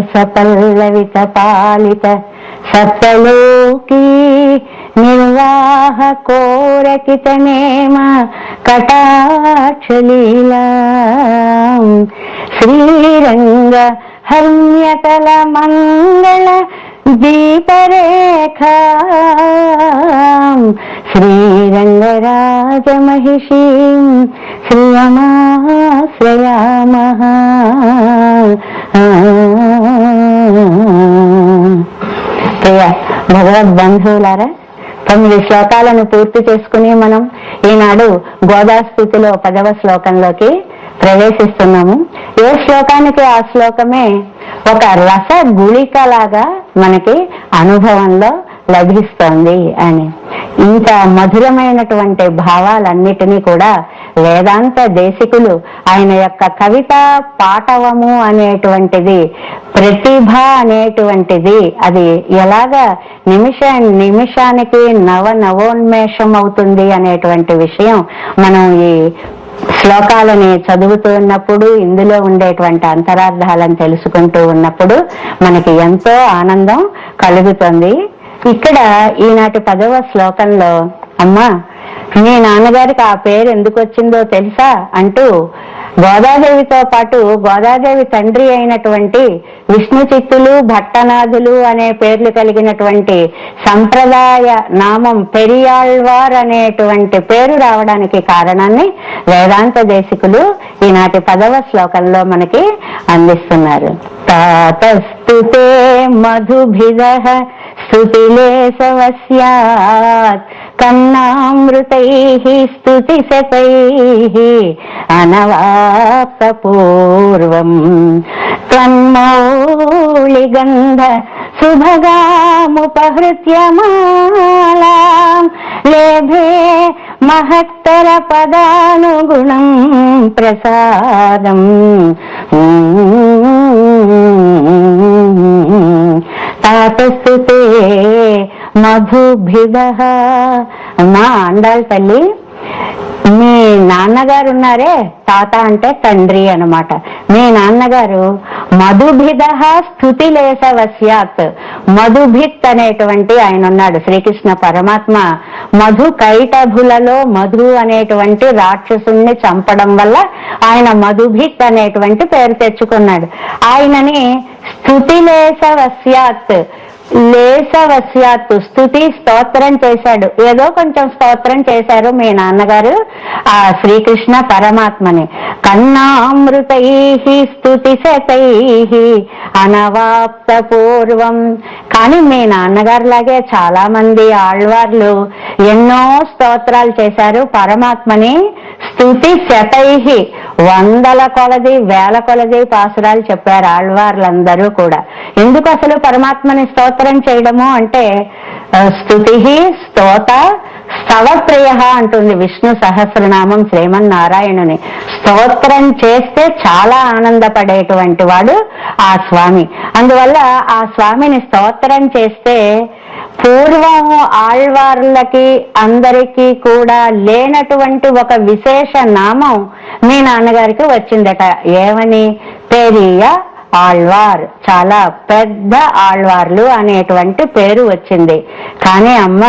సపల్లవిత పాలిత సప్తలోకి నిర్వాహ కోరకిత నేమ కటాక్షలీలా. శ్రీరంగ హర్మ్యకల మంగళ దీపరేఖ. శ్రీరంగరాజమహిషీం శ్రియమాశ్రయామః భగవద్ బంధువులారా తొమ్మిది శ్లోకాలను పూర్తి చేసుకుని మనం ఈనాడు గోదాస్థితిలో పదవ శ్లోకంలోకి ప్రవేశిస్తున్నాము. ఏ శ్లోకానికి ఆ శ్లోకమే? ఒక రస గుళికలాగా మనకి అనుభవంలో లభిస్తోంది అని. ఇంత మధురమైనటువంటి భావాలన్నిటినీ కూడా వేదాంత దేశికులు ఆయన యొక్క కవిత పాటవము అనేటువంటిది ప్రతిభ అనేటువంటిది అది ఎలాగా నిమిష నిమిషానికి నవ నవోన్మేషం అవుతుంది అనేటువంటి విషయం మనం ఈ శ్లోకాలని చదువుతున్నప్పుడు ఇందులో ఉండేటువంటి అంతరార్థాలను తెలుసుకుంటూ ఉన్నప్పుడు మనకి ఎంతో ఆనందం కలుగుతుంది. ఇక్కడ ఈనాటి పదవ శ్లోకంలో అమ్మా మీ నాన్నగారికి ఆ పేరు ఎందుకు వచ్చిందో తెలుసా అంటూ గోదాదేవితో పాటు గోదాదేవి తండ్రి అయినటువంటి విష్ణు చిత్తులు భట్టనాథులు అనే పేర్లు కలిగినటువంటి సంప్రదాయ నామం పెరియాళ్వార్ అనేటువంటి పేరు రావడానికి కారణాన్ని వేదాంత దేశికులు ఈనాటి పదవ శ్లోకంలో మనకి అందిస్తున్నారు. తాతస్తుతే మధుభిద కన్నామృతై కన్నామృతైః స్తుతిశతైః అనవాప్త పూర్వం త్వన్మౌళిగంధ సుభగాముపహృత్య మాలాం లేభే మహత్తర పదానుగుణం ప్రసాదం తపస్సు మధుభిద అమ్మా అండాలి తల్లి మీ నాన్నగారు ఉన్నారే? తాత అంటే తండ్రి అనమాట మీ నాన్నగారు మధుభిద స్థుతిలేసవశ్యాత్ మధుభిత్ అనేటువంటి ఆయన ఉన్నాడు శ్రీకృష్ణ పరమాత్మ. మధు కైటభులలో మధు అనేటువంటి రాక్షసుణ్ణి చంపడం వల్ల ఆయన మధుభిత్ అనేటువంటి పేరు తెచ్చుకున్నాడు. ఆయనని స్థుతి లేసవస్యాత్ లేసవస్యాత్ స్థుతి స్తోత్రం చేశాడు. ఏదో కొంచెం స్తోత్రం చేశారు మీ నాన్నగారు ఆ శ్రీకృష్ణ పరమాత్మని. కన్నామృతై స్థుతి శతై అనవాప్త పూర్వం కానీ మీ నాన్నగారు లాగే చాలా మంది ఆళ్వార్లు ఎన్నో స్తోత్రాలు చేశారు పరమాత్మని. స్థుతి శతై వందల కొలది వేల కొలది పాసురాలు చెప్పారు ఆళ్వార్లందరూ కూడా. ఎందుకు అసలు పరమాత్మని స్తోత్రం చేయడము అంటే స్థుతి స్తోత స్తవప్రియ అంటుంది విష్ణు సహస్రనామం శ్రీమన్నారాయణుని. స్తోత్రం చేస్తే చాలా ఆనందపడేటువంటి వాడు ఆ స్వామి. అందువల్ల ఆ స్వామిని స్తోత్రం చేస్తే పూర్వం ఆళ్వార్లకి అందరికీ కూడా లేనటువంటి ఒక విశేష నామం మీ నాన్నగారికి వచ్చిందట. ఏమని? పెరియ ఆళ్వార్. చాలా పెద్ద ఆళ్వార్లు అనేటువంటి పేరు వచ్చింది. కానీ అమ్మ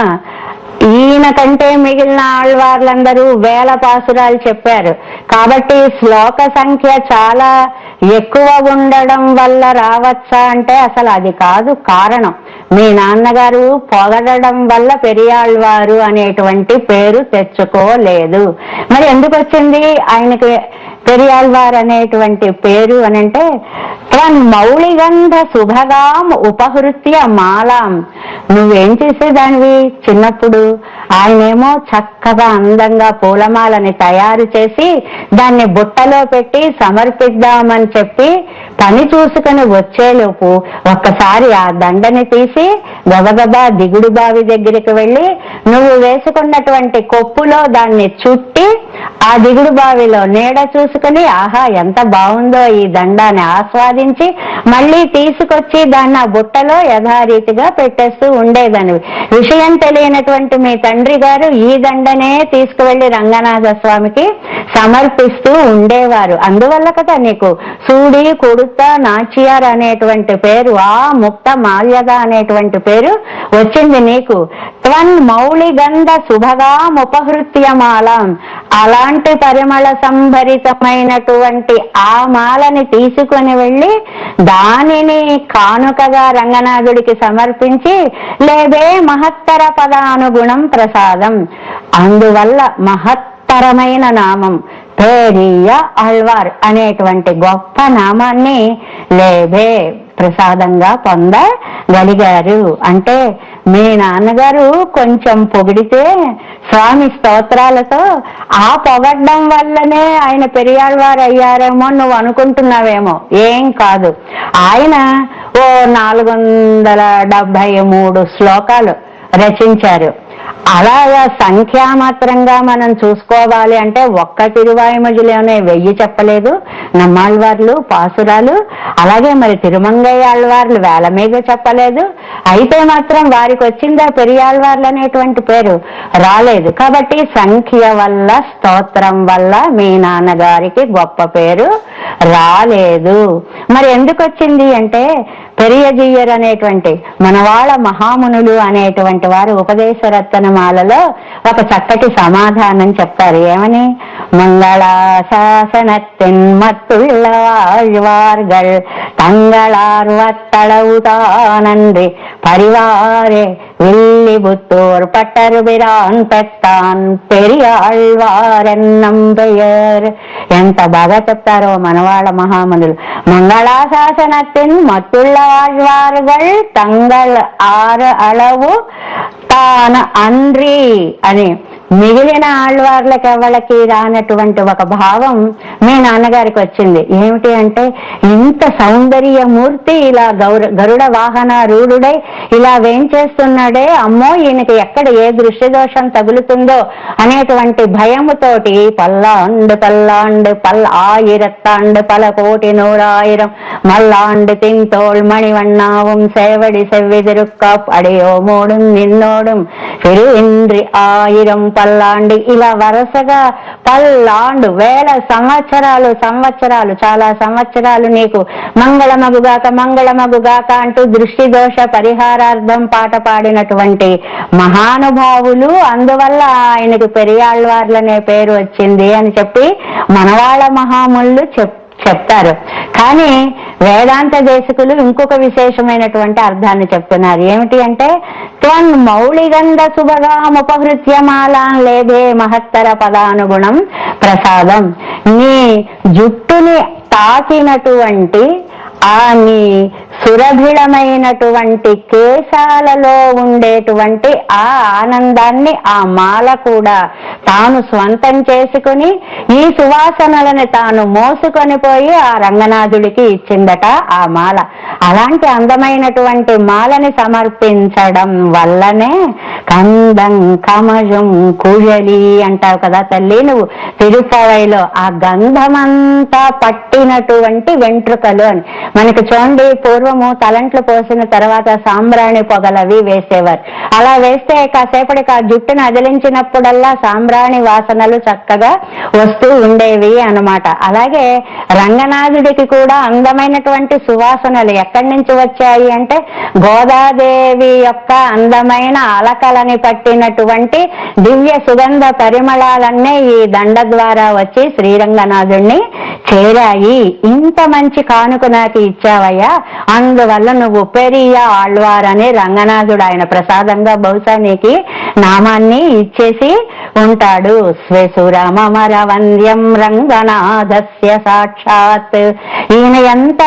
ఈయన కంటే మిగిలిన ఆళ్వార్లందరూ వేల పాసురాలు చెప్పారు. కాబట్టి శ్లోక సంఖ్య చాలా ఎక్కువ ఉండడం వల్ల రావచ్చా అంటే అసలు అది కాదు కారణం. మీ నాన్నగారు పొగడడం వల్ల పెరియాళ్వారు అనేటువంటి పేరు తెచ్చుకోలేదు. మరి ఎందుకు వచ్చింది ఆయనకి పెరియాల్వార్ అనేటువంటి పేరు అని అంటే త్వన్ మౌళిగంధ శుభగాం ఉపహృత్య మాలాం. నువ్వేం చేసేదానివి? చిన్నప్పుడు ఆయనేమో చక్కగా అందంగా పూలమాలని తయారు చేసి దాన్ని బుట్టలో పెట్టి సమర్పిద్దామని చెప్పి పని చూసుకుని వచ్చేలోపు ఒక్కసారి ఆ దండని తీసి గబగబా దిగుడు బావి దగ్గరికి వెళ్ళి నువ్వు వేసుకున్నటువంటి కొప్పులో దాన్ని చుట్టి ఆ దిగుడు బావిలో నీడ చూసుకుని ఆహా ఎంత బాగుందో ఈ దండాన్ని ఆస్వాదించి మళ్ళీ తీసుకొచ్చి దాన్ని ఆ బుట్టలో యథారీతిగా పెట్టేస్తూ ఉండేదానివి విషయం తెలియనటువంటి మీ తండ్రి గారు ఈ దండనే తీసుకువెళ్ళి రంగనాథ స్వామికి సమర్పిస్తూ ఉండేవారు. అందువల్ల కదా నీకు సూడి కొడు ముక్త నాచియార్ అనేటువంటి పేరు ఆ ముక్త మాల్యద అనేటువంటి పేరు వచ్చింది నీకు. త్వన్ మౌళిగంధ శుభగా ఉపహృత్యమాలం అలాంటి పరిమళ సంభరితమైనటువంటి ఆ మాలని తీసుకొని వెళ్ళి దానిని కానుకగా రంగనాథుడికి సమర్పించి లేదే మహత్తర పదానుగుణం ప్రసాదం. అందువల్ల మహత్తరమైన నామం. పెరియ అల్వార్ అనేటువంటి గొప్ప నామాన్ని లేబే ప్రసాదంగా పొందగలిగారు. అంటే మీ నాన్నగారు కొంచెం పొగిడితే స్వామి స్తోత్రాలతో ఆ పొగడ్డం వల్లనే ఆయన పెరియాళ్వారు అయ్యారేమో నువ్వు అనుకుంటున్నావేమో. ఏం కాదు. ఆయన ఓ నాలుగు వందల డెబ్బై మూడు శ్లోకాలు రచించారు. అలాగా సంఖ్యామాత్రంగా మనం చూసుకోవాలి అంటే ఒక్క తిరువాయుమజులోనే వెయ్యి చెప్పలేదు. నమ్మాళ్ళవార్లు పాసురాలు అలాగే మరి తిరుమంగయ్య ఆళ్వార్లు వేల మీద చెప్పలేదు. అయితే మాత్రం వారికి వచ్చిందా పెరియాళ్వార్లు అనేటువంటి పేరు? రాలేదు. కాబట్టి సంఖ్య వల్ల స్తోత్రం వల్ల మీ నాన్నగారికి గొప్ప పేరు రాలేదు. మరి ఎందుకు వచ్చింది అంటే తెలియజేయరు అనేటువంటి మనవాళ మహామునులు అనేటువంటి వారు ఉపదేశరత్నమాలలో ఒక చక్కటి సమాధానం చెప్తారు. ఏమని? మంగళాశాసనత్తిన్ మత్తుళ్ళవాழ்వార్గల్ తంగళార్వత్తళవుతానంది పరివారే புத்தோர் வில்லிபுத்தோர் பட்டருபிரான் பெத்தான் பெரியாழ்வாரன் நம்பெயர். எந்த பகதத்தாரோ மனவாள மகாமந்தில் மங்களாசாசனத்தின் மத்துள்ள ஆழ்வார்கள் தங்கள் ஆறு அளவு தான அன்றி. அணி మిగిలిన ఆళ్ళవార్లకి ఎవళ్ళకి రానటువంటి ఒక భావం మీ నాన్నగారికి వచ్చింది. ఏమిటి అంటే ఇంత సౌందర్య మూర్తి ఇలా గౌర గరుడ వాహన రూఢుడై ఇలా వేంచేస్తున్నాడే అమ్మో ఈయనకి ఎక్కడ ఏ దృష్టి దోషం తగులుతుందో అనేటువంటి భయముతోటి పల్లాండు పల్లాండు పల్ ఆయిరత్తాండు పల కోటి నూరాయిరం మల్లాండు తింతోల్ మణివన్నావం సేవడి செவ்விதிருக்காப் அடையோ மூடும் நின்னோடும் திரு ఆయిరం పల్లాండి. ఇలా వరుసగా పల్లాండు వేల సంవత్సరాలు సంవత్సరాలు చాలా సంవత్సరాలు నీకు మంగళమగుగాక మంగళమగుగాక అంటూ దృష్టి దోష పరిహారార్థం పాట పాడినటువంటి మహానుభావులు. అందువల్ల ఆయనకు పెరియాళ్వార్లనే పేరు వచ్చింది అని చెప్పి మనవాళ్ళ మహాముళ్ళు చెప్ చెప్తారు. కానీ వేదాంత దేశకులు ఇంకొక విశేషమైనటువంటి అర్థాన్ని చెప్తున్నారు. ఏమిటి అంటే త్వన్ మౌళిగంధ శుభగాముపహృత్యమాలాం లేదే మహత్తర పదానుగుణం ప్రసాదం. నీ జుట్టుని తాకినటువంటి ఆ నీ సురభిళమైనటువంటి కేశాలలో ఉండేటువంటి ఆ ఆనందాన్ని ఆ మాల కూడా తాను స్వంతం చేసుకుని ఈ సువాసనలని తాను మోసుకొని పోయి ఆ రంగనాథుడికి ఇచ్చిందట ఆ మాల. అలాంటి అందమైనటువంటి మాలని సమర్పించడం వల్లనే కందం కమజం కుజలి అంటావు కదా తల్లి నువ్వు తిరుపవైలో ఆ గంధమంతా పట్టినటువంటి వెంట్రుకలు అని. మనకి చూడండి పూర్వము తలంట్లు పోసిన తర్వాత సాంబ్రాణి పొగలవి వేసేవారు. అలా వేస్తే కాసేపటికి ఆ జుట్టును అదిలించినప్పుడల్లా సాంబ్రాణి వాసనలు చక్కగా వస్తూ ఉండేవి అన్నమాట. అలాగే రంగనాథుడికి కూడా అందమైనటువంటి సువాసనలు ఎక్కడి నుంచి వచ్చాయి అంటే గోదాదేవి యొక్క అందమైన అలకలని పట్టినటువంటి దివ్య సుగంధ పరిమళాలన్నీ ఈ దండ ద్వారా వచ్చి శ్రీరంగనాథుణ్ణి చేరాయి. ఇంత మంచి కానుక నాకు ఇచ్చావయ్యా. అందువల్ల నువ్వు పెరియ ఆళ్వారనే రంగనాథుడు ఆయన ప్రసాదంగా బహుశా నీకు నామాన్ని ఇచ్చేసి ఉంటాడు. స్వేసురమర వంద్యం రంగనాథస్య సాక్షాత్. ఈయన ఎంత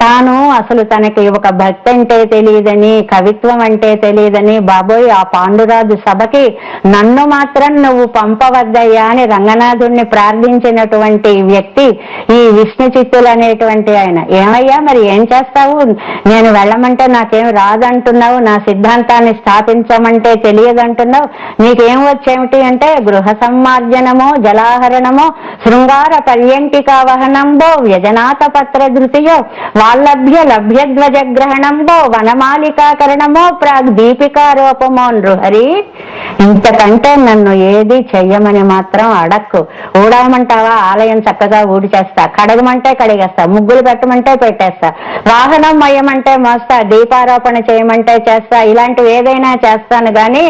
తాను అసలు తనకి ఒక భక్తి అంటే తెలియదని కవిత్వం అంటే తెలియదని బాబోయ్ ఆ పాండురాజు సభకి నన్ను మాత్రం నువ్వు పంపవద్దయ్యా అని రంగనాథుణ్ణి ప్రార్థించినటువంటి వ్యక్తి ఈ విష్ణు చిత్తులు అనేటువంటి ఆయన. ఏమయ్యా మరి ఏం చేస్తావు? నేను వెళ్ళమంటే నాకేం రాదంటున్నావు? నా సిద్ధాంతాన్ని స్థాపించమంటే తెలియదంటున్నావు? నీకేం వచ్చేమిటి అంటే గృహ సమ్మార్జనము జలాహరణము శృంగార పర్యంకిక వహనంబో పత్ర ధృతియో వాల్లభ్య లభ్యధ్వజ గ్రహణంబో వనమాలికాకరణమో ప్రాగ్ దీపికారోపమో నృహరి ఇంతకంటే నన్ను ఏది చెయ్యమని మాత్రం అడక్కు. ఊడవమంటావా? ఆలయం చక్కగా ఊడి చేస్తా. కడగమంటే కడిగేస్తా. ముగ్గులు పెట్టమంటే పెట్టేస్తా. వాహనం మయ్యమంటే మోస్తా. దీపారోపణ చేయమంటే చేస్తా. ఇలాంటివి ఏదైనా చేస్తాను గాని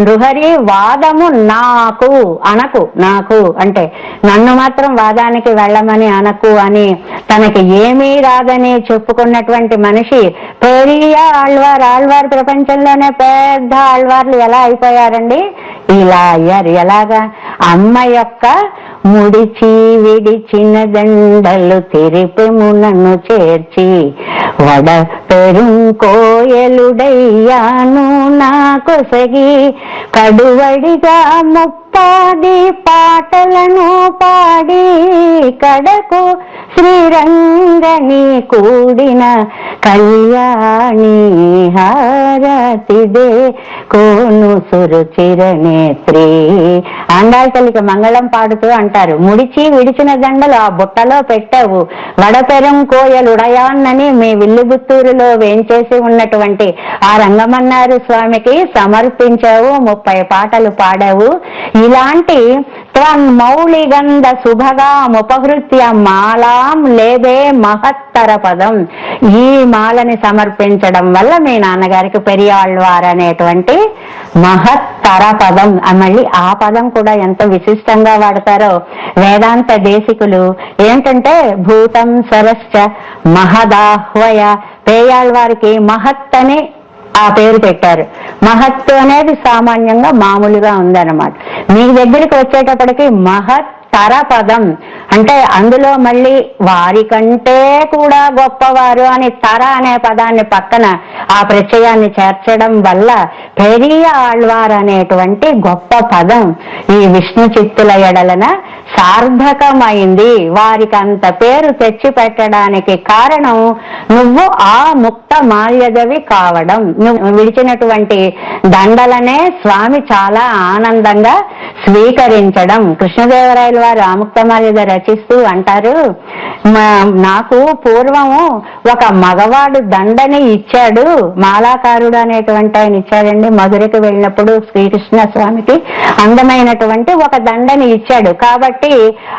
నృహరి వాదము నాకు అనకు. నాకు అంటే నన్ను మాత్రం వాదానికి వెళ్ళమని అనకు అని తనకి ఏమీ రాదని చెప్పుకున్నటువంటి మనిషి పెరియ ఆళ్వార్ ఆళ్వార్ ప్రపంచంలోనే పెద్ద ఆళ్వార్లు ఎలా అయిపోయారండి? ఇలా అయ్యారు. ఎలాగా? అమ్మ యొక్క ముడిచి విడిచిన దండలు తెరిపెము నన్ను చేర్చి వడ పెరుంకోయలుడయ్యాను నా కొసగి కడువడిగా పాడి పాటలను పాడి కడకు శ్రీరంగని కూడిన కళ్యాణి హారతిదే కోను సురుచిర నేత్రి తల్లికి మంగళం పాడుతూ అంటారు ముడిచి విడిచిన దండలు ఆ బుట్టలో పెట్టావు. వడపెరం కోయలుడయాన్నని మీ విల్లుబుత్తూరులో వేంచేసి ఉన్నటువంటి ఆ రంగమన్నారు స్వామికి సమర్పించావు ముప్పై పాటలు పాడావు. ఇలాంటి త్వన్మౌళిగంధ శుభగాముపహృత్య మాలాం లేదే మహత్తర పదం. ఈ మాలని సమర్పించడం వల్ల మీ నాన్నగారికి పెరియాళ్ళవారు అనేటువంటి మహత్తర పదం. మళ్ళీ ఆ పదం కూడా ఎంత విశిష్టంగా వాడతారో వేదాంత దేశికులు ఏంటంటే భూతం సరస్య మహదాహ్వయ. పేయాళ్వారికి మహత్ అనే ఆ పేరు పెట్టారు. మహత్తు అనేది సామాన్యంగా మామూలుగా ఉందన్నమాట. మీ దగ్గరికి వచ్చేటప్పటికి మహత్ తర పదం అంటే అందులో మళ్ళీ వారికంటే కూడా గొప్పవారు అని తర అనే పదాన్ని పక్కన ఆ ప్రత్యయాన్ని చేర్చడం వల్ల పెరియ ఆళ్వార్ అనేటువంటి గొప్ప పదం ఈ విష్ణు చిత్తుల ఎడలన సార్థకమైంది. వారికి అంత పేరు తెచ్చి పెట్టడానికి కారణం నువ్వు ఆ ముక్త మాల్యదవి కావడం. నువ్వు విడిచినటువంటి దండలనే స్వామి చాలా ఆనందంగా స్వీకరించడం. కృష్ణదేవరాయల వారు ఆముక్త మాల్యద రచిస్తూ అంటారు "మా- నాకు పూర్వము ఒక మగవాడు దండని ఇచ్చాడు. మాలాకారుడు అనేటువంటి ఆయన ఇచ్చాడండి. మధురకు వెళ్ళినప్పుడు శ్రీకృష్ణ స్వామికి అందమైనటువంటి ఒక దండని ఇచ్చాడు. కాబట్టి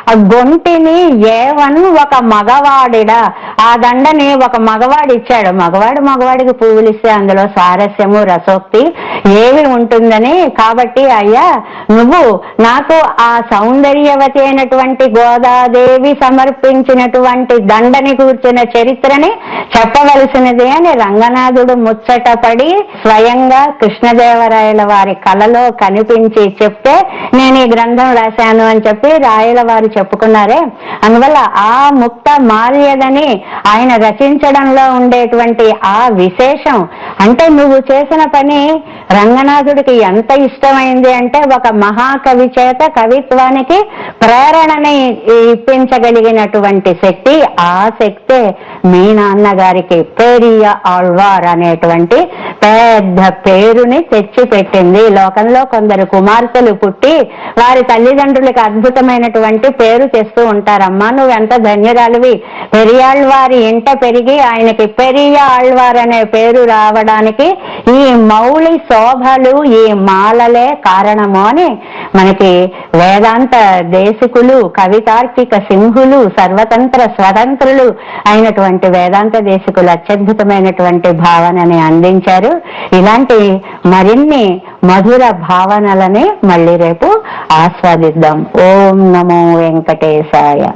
ఆ గొంటిని ఏవన్ ఒక మగవాడిడా ఆ దండని ఒక మగవాడు ఇచ్చాడు. మగవాడు మగవాడికి పువ్వులు ఇస్తే అందులో సారస్యము రసోక్తి ఏవి ఉంటుందని కాబట్టి అయ్యా నువ్వు నాకు ఆ సౌందర్యవతి అయినటువంటి గోదాదేవి సమర్పించినటువంటి దండని కూర్చిన చరిత్రని చెప్పవలసినది అని రంగనాథుడు ముచ్చటపడి స్వయంగా కృష్ణదేవరాయల వారి కలలో కనిపించి చెప్తే నేను ఈ గ్రంథం రాశాను అని చెప్పి స్థాయిల వారు చెప్పుకున్నారే. అందువల్ల ఆ ముక్త మాల్యదని ఆయన రచించడంలో ఉండేటువంటి ఆ విశేషం. అంటే నువ్వు చేసిన పని రంగనాథుడికి ఎంత ఇష్టమైంది అంటే ఒక మహాకవి చేత కవిత్వానికి ప్రేరణని ఇప్పించగలిగినటువంటి శక్తి ఆ శక్తే. మీ నాన్నగారికి పెరియ ఆళ్వార్ అనేటువంటి పెద్ద పేరుని తెచ్చి పెట్టింది లోకంలో కొందరు కుమార్తెలు పుట్టి వారి తల్లిదండ్రులకు అద్భుతమైనటువంటి పేరు తెస్తూ ఉంటారమ్మా. నువ్వు ఎంత ధన్యురాలివి. పెరియాళ్వారి ఇంట పెరిగి ఆయనకి పెరియ ఆళ్వార్ అనే పేరు రావడానికి ఈ మౌళి శోభలు ఈ మాలలే కారణము అని మనకి వేదాంత దేశికులు కవితార్కిక సింహులు సర్వతంత్ర స్వతంత్రులు అయినటువంటి వేదాంత దేశకులు అత్యద్భుతమైనటువంటి భావనని అందించారు. ఇలాంటి మరిన్ని మధుర భావనలని మళ్ళీ రేపు ఆస్వాదిద్దాం. ఓం నమో వెంకటేశాయ.